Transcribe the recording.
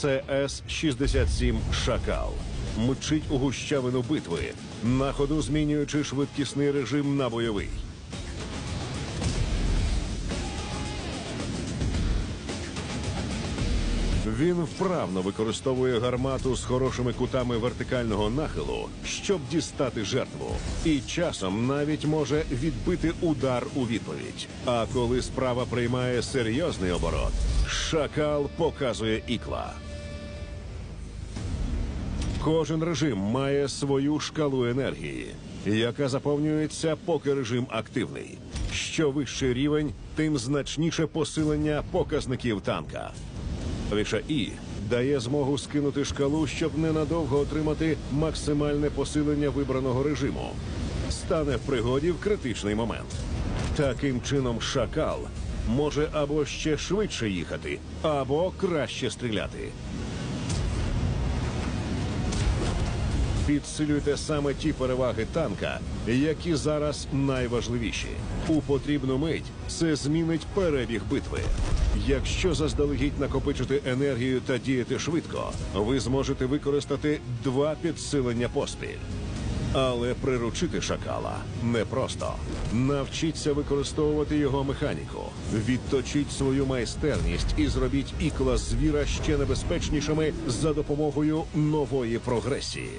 Це С-67 Шакал. Мчить у гущавину битви, на ходу змінюючи швидкісний режим на бойовий. Він вправно використовує гармату з хорошими кутами вертикального нахилу, щоб дістати жертву, і часом навіть може відбити удар у відповідь. А коли справа приймає серйозний оборот, шакал показує ікла. Кожен режим має свою шкалу енергії, яка заповнюється, поки режим активний. Що вищий рівень, тим значніше посилення показників танка. Клавіша І дає змогу скинути шкалу, щоб ненадовго отримати максимальне посилення вибраного режиму. Стане в пригоді в критичний момент. Таким чином, шакал може або ще швидше їхати, або краще стріляти. Підсилюйте саме ті переваги танка, які зараз найважливіші. У потрібну мить це змінить перебіг битви. Якщо заздалегідь накопичити енергію та діяти швидко, ви зможете використати два підсилення поспіль. Але приручити шакала непросто. Навчіться використовувати його механіку, відточіть свою майстерність і зробіть ікла звіра ще небезпечнішими за допомогою нової прогресії.